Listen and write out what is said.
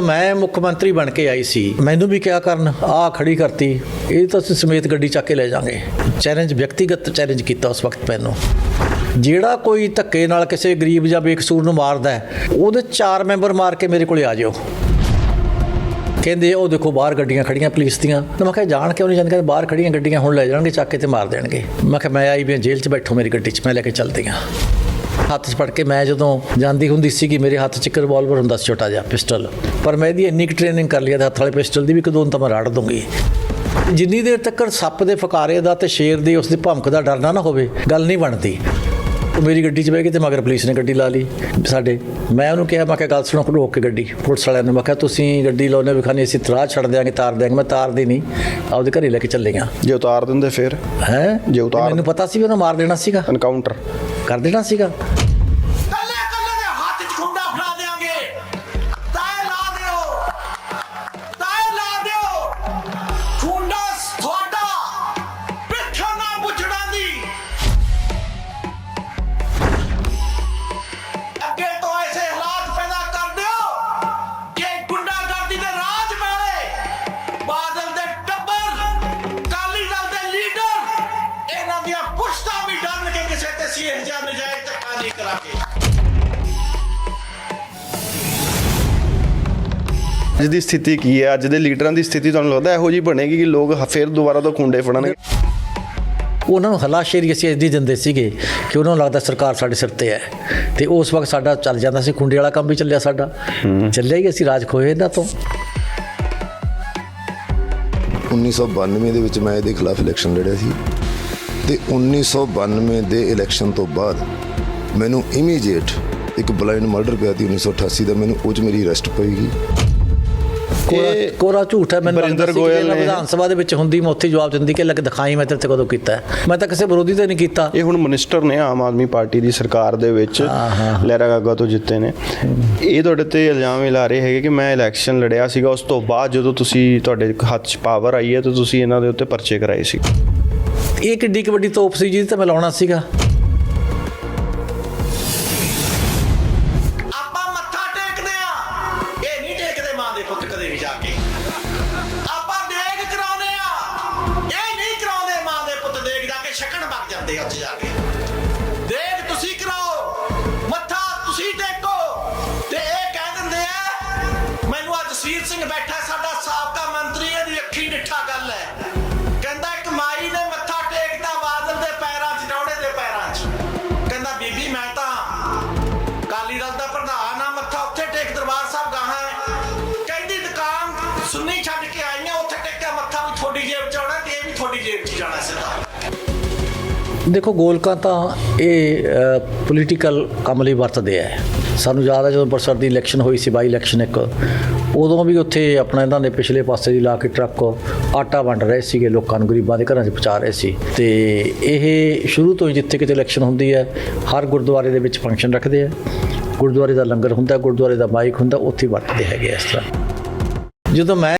ਮੈਂ ਮੁੱਖ ਮੰਤਰੀ ਬਣ ਕੇ ਆਈ ਸੀ। ਮੈਨੂੰ ਵੀ ਕਿਹਾ ਕਰਨ ਆ ਖੜੀ ਕਰਤੀ ਇਹ ਤਾਂ ਅਸੀਂ ਸਮੇਤ ਗੱਡੀ ਚੱਕ ਕੇ ਲੈ ਜਾਾਂਗੇ ਚੈਲੰਜ ਵਿਅਕਤੀਗਤ ਚੈਲੰਜ ਕੀਤਾ ਉਸ ਵਕਤ ਮੈਨੂੰ। ਜਿਹੜਾ ਕੋਈ ਧੱਕੇ ਨਾਲ ਕਿਸੇ ਗਰੀਬ ਜਾਂ ਬੇਕਸੂਰ ਨੂੰ ਮਾਰਦਾ ਹੈ, ਉਹਦੇ ਚਾਰ ਮੈਂਬਰ ਮਾਰ ਕੇ ਮੇਰੇ ਕੋਲੇ ਆ ਜਾਓ ਕਹਿੰਦੇ ਉਹ ਦੇਖੋ ਬਾਹਰ ਗੱਡੀਆਂ ਖੜੀਆਂ ਪੁਲਿਸ ਦੀਆਂ। ਤਾਂ ਮੈਂ ਕਿਹਾ ਜਾਣ ਕਿਉਂ ਨਹੀਂ ਜਾਂਦੇ? ਕਹਿੰਦੇ ਬਾਹਰ ਖੜੀਆਂ ਗੱਡੀਆਂ ਹੁਣ ਲੈ ਜਾਣਗੇ ਚੱਕ ਕੇ ਤੇ ਮਾਰ ਦੇਣਗੇ। ਮੈਂ ਕਿਹਾ ਮੈਂ ਆਈ ਵੀ ਹਾਂ, ਜੇਲ੍ਹ 'ਚ ਬੈਠੋ ਮੇਰੀ ਗੱਡੀ 'ਚ ਮੈਂ ਲੈ ਕੇ ਚੱਲਦੀ ਹਾਂ। ਹੱਥ 'ਚ ਫੜ ਕੇ ਮੈਂ ਜਦੋਂ ਜਾਂਦੀ ਹੁੰਦੀ ਸੀ ਕਿ ਮੇਰੇ ਹੱਥ 'ਚ ਇੱਕ ਰਿਵਾਲਵਰ ਹੁੰਦਾ ਸੀ ਛੋਟਾ ਜਿਹਾ ਪਿਸਟਲ। ਪਰ ਮੈਂ ਇਹਦੀ ਇੰਨੀ ਕੁ ਟ੍ਰੇਨਿੰਗ ਕਰ ਲਈ ਆ ਹੱਥ ਵਾਲੇ ਪਿਸਟਲ ਦੀ ਵੀ ਕਦੋਂ ਤਾਂ ਮੈਂ ਰਾੜ ਦੂੰਗੀ ਜਿੰਨੀ ਦੇਰ ਤੱਕ ਸੱਪ ਦੇ ਫਕਾਰੇ ਦਾ ਤੇ ਸ਼ੇਰ ਦੇ ਉਸ ਦੀ ਭਮਕ ਦਾ ਡਰਨਾ ਨਾ ਹੋਵੇ ਗੱਲ ਨਹੀਂ ਬਣਦੀ। ਉਹ ਮੇਰੀ ਗੱਡੀ 'ਚ ਬਹਿ ਕੇ ਤੇ ਮਗਰ ਪੁਲਿਸ ਨੇ ਗੱਡੀ ਲਾ ਲਈ ਸਾਡੇ। ਮੈਂ ਉਹਨੂੰ ਕਿਹਾ ਮੈਂ ਕਿਹਾ ਗੱਲ ਸੁਣੋ ਰੋਕ ਕੇ ਗੱਡੀ ਪੁਲਿਸ ਵਾਲਿਆਂ ਨੇ। ਮੈਂ ਕਿਹਾ ਤੁਸੀਂ ਗੱਡੀ ਲਾਉਣੇ ਵਿਖਾਣੀ ਅਸੀਂ ਤਰਾਹ ਛੱਡ ਦਿਆਂਗੇ ਤਾਰ ਦਿਆਂਗੇ। ਮੈਂ ਤਾਰਦੀ ਨਹੀਂ ਆਪਦੇ ਘਰੇ ਲੈ ਕੇ ਚੱਲੇ ਗਿਆ। ਜੇ ਉਤਾਰ ਦਿੰਦੇ ਫਿਰ? ਹੈ? ਜੇ ਉਤਾਰ- ਮੈਨੂੰ ਪਤਾ ਸੀ ਵੀ ਉਹਨੂੰ ਮਾਰ ਦੇਣਾ ਸੀਗਾ। ਐਨਕਾਊਂਟਰ ਕਰ ਦੇਣਾ ਸੀਗਾ ਅੱਜ ਦੀ ਸਥਿਤੀ ਕੀ ਹੈ? ਅੱਜ ਦੇ ਲੀਡਰਾਂ ਦੀ ਸਥਿਤੀ ਤੁਹਾਨੂੰ ਲੱਗਦਾ ਇਹੋ ਜੀ ਬਣੇਗੀ ਕਿ ਲੋਕ ਫਿਰ ਦੁਬਾਰਾ ਤੋਂ ਖੁੰਡੇ ਫੜਨਗੇ? ਉਹਨਾਂ ਨੂੰ ਹਲਾਸ਼ੇਰੀ ਅਸੀਂ ਇੰਨੀ ਦਿੰਦੇ ਸੀਗੇ ਕਿ ਉਹਨਾਂ ਨੂੰ ਲੱਗਦਾ ਸਰਕਾਰ ਸਾਡੇ ਸਿਰ ਤੇ ਹੈ। ਤੇ ਉਸ ਵਕਤ ਸਾਡਾ ਚੱਲ ਜਾਂਦਾ ਸੀ ਖੁੰਡੇ ਵਾਲਾ ਕੰਮ ਵੀ ਚੱਲਿਆ ਸਾਡਾ। ਚੱਲਿਆ ਹੀ ਅਸੀਂ ਰਾਜ ਖੋਏ ਇਹਨਾਂ ਤੋਂ। 1992 ਦੇ ਵਿੱਚ ਮੈਂ ਇਹਦੇ ਖਿਲਾਫ ਇਲੈਕਸ਼ਨ ਲੜਿਆ ਸੀ। ਤੇ 1992 ਦੇ ਇਲੈਕਸ਼ਨ ਤੋਂ ਬਾਅਦ ਮੈਨੂੰ ਇਮੀਡੀਏਟ ਇੱਕ ਬਲਾਈਂਡ ਮਰਡਰ ਪਿਆ ਸੀ 1988 ਦਾ। ਮੈਨੂੰ ਉਹ 'ਚ ਮੇਰੀ ਅਰੈਸਟ ਪਈਗੀ ਕੋਰਾ ਇਹ ਕੋਰਾ ਝੂਠ ਹੈ ਮੈਨੂੰ ਬਰਿੰਦਰ ਗੋਇਲ ਨੇ- ਵਿਧਾਨ ਸਭਾ ਦੇ ਵਿੱਚ ਹੁੰਦੀ ਮੈਂ ਉੱਥੇ ਜਵਾਬ ਦਿੰਦੀ ਕਿ ਲੱਗ ਦਿਖਾਈ ਮੈਂ ਤੇਰੇ ਤੇ ਕਦੋਂ ਕੀਤਾ। ਮੈਂ ਤਾਂ ਕਿਸੇ ਵਿਰੋਧੀ ਤੇ ਨਹੀਂ ਕੀਤਾ। ਇਹ ਹੁਣ ਮਿਨਿਸਟਰ ਨੇ ਆਮ ਆਦਮੀ ਪਾਰਟੀ ਦੀ ਸਰਕਾਰ ਦੇ ਵਿੱਚ ਲਹਿਰਾ ਗਾਗਾ ਤੋਂ ਜਿੱਤੇ ਨੇ। ਇਹ ਤੁਹਾਡੇ ਤੇ ਇਲਜ਼ਾਮ ਲਾ ਰਹੇ ਹੈਗੇ ਕਿ ਮੈਂ ਇਲੈਕਸ਼ਨ ਲੜਿਆ ਸੀਗਾ ਉਸ ਤੋਂ ਬਾਅਦ ਜਦੋਂ ਤੁਸੀਂ ਤੁਹਾਡੇ ਹੱਥ 'ਚ ਪਾਵਰ ਆਈ ਹੈ ਤਾਂ ਤੁਸੀਂ ਇਹਨਾਂ ਦੇ ਉੱਤੇ ਪਰਚੇ ਕਰਾਏ ਸੀ। ਇਹ ਕਿੱਡੀ ਵੱਡੀ ਤੋਪ ਸੀ ਜਿਹਦੀ ਤਾਂ ਮੈਂ ਲਾਉਣਾ ਸੀਗਾ। ਸਿੰਘ ਬੈਠਾ ਸਾਡਾ ਸਾਬਕਾ ਮੰਤਰੀ, ਇਹਦੀ ਅੱਖੀ ਡਿੱਠਾ ਗੱਲ ਹੈ। ਕਹਿੰਦਾ ਇੱਕ ਮਾਈ ਨੇ ਮੱਥਾ ਟੇਕਦਾ ਬਾਦਲ ਦੇ ਪੈਰਾਂ 'ਚ, ਡੌੜੇ ਦੇ ਪੈਰਾਂ 'ਚ। ਕਹਿੰਦਾ, ਬੀਬੀ, ਮੈਂ ਤਾਂ ਕਾਲੀ ਦਲ ਦਾ ਪ੍ਰਧਾਨ ਆ ਮੱਥਾ ਉੱਥੇ ਟੇਕ ਦਰਬਾਰ ਸਾਹਿਬ ਗਾਹਾਂ ਹੈ। ਕਹਿੰਦੀ, ਦੁਕਾਨ ਸੁੰਨੀ ਛੱਡ ਕੇ ਆਈਆਂ, ਉੱਥੇ ਟੇਕਿਆ ਮੱਥਾ ਵੀ ਤੁਹਾਡੀ ਜੇਬ 'ਚ ਆਉਣਾ ਤੇ ਇਹ ਵੀ ਤੁਹਾਡੀ ਜੇਬ 'ਚ ਜਾਣਾ ਸਿੱਧਾ। ਦੇਖੋ, ਗੋਲਕਾ ਤਾਂ ਇਹ ਪੋਲੀਟੀਕਲ ਕੰਮ ਲਈ ਵਰਤਦੇ ਆ। ਸਾਨੂੰ ਯਾਦ ਹੈ ਜਦੋਂ ਅੰਮ੍ਰਿਤਸਰ ਦੀ ਇਲੈਕਸ਼ਨ ਹੋਈ ਸੀ ਬਾਈ ਇਲੈਕਸ਼ਨ ਇੱਕ ਉਦੋਂ ਵੀ ਉੱਥੇ ਆਪਣਾ ਇਹਨਾਂ ਦੇ ਪਿਛਲੇ ਪਾਸੇ ਦੀ ਲਾ ਕੇ ਟਰੱਕ ਆਟਾ ਵੰਡ ਰਹੇ ਸੀਗੇ, ਲੋਕਾਂ ਨੂੰ, ਗਰੀਬਾਂ ਦੇ ਘਰਾਂ 'ਚ ਪਹੁੰਚਾ ਰਹੇ ਸੀ। ਤੇ ਇਹ ਸ਼ੁਰੂ ਤੋਂ ਹੀ ਜਿੱਥੇ ਕਿਤੇ ਇਲੈਕਸ਼ਨ ਹੁੰਦੀ ਹੈ, ਹਰ ਗੁਰਦੁਆਰੇ ਦੇ ਵਿੱਚ ਫੰਕਸ਼ਨ ਰੱਖਦੇ ਆ। ਗੁਰਦੁਆਰੇ ਦਾ ਲੰਗਰ ਹੁੰਦਾ, ਗੁਰਦੁਆਰੇ ਦਾ ਮਾਈਕ ਹੁੰਦਾ, ਉੱਥੇ ਵਰਤਦੇ ਹੈਗੇ ਇਸ ਤਰ੍ਹਾਂ। ਜਦੋਂ ਮੈਂ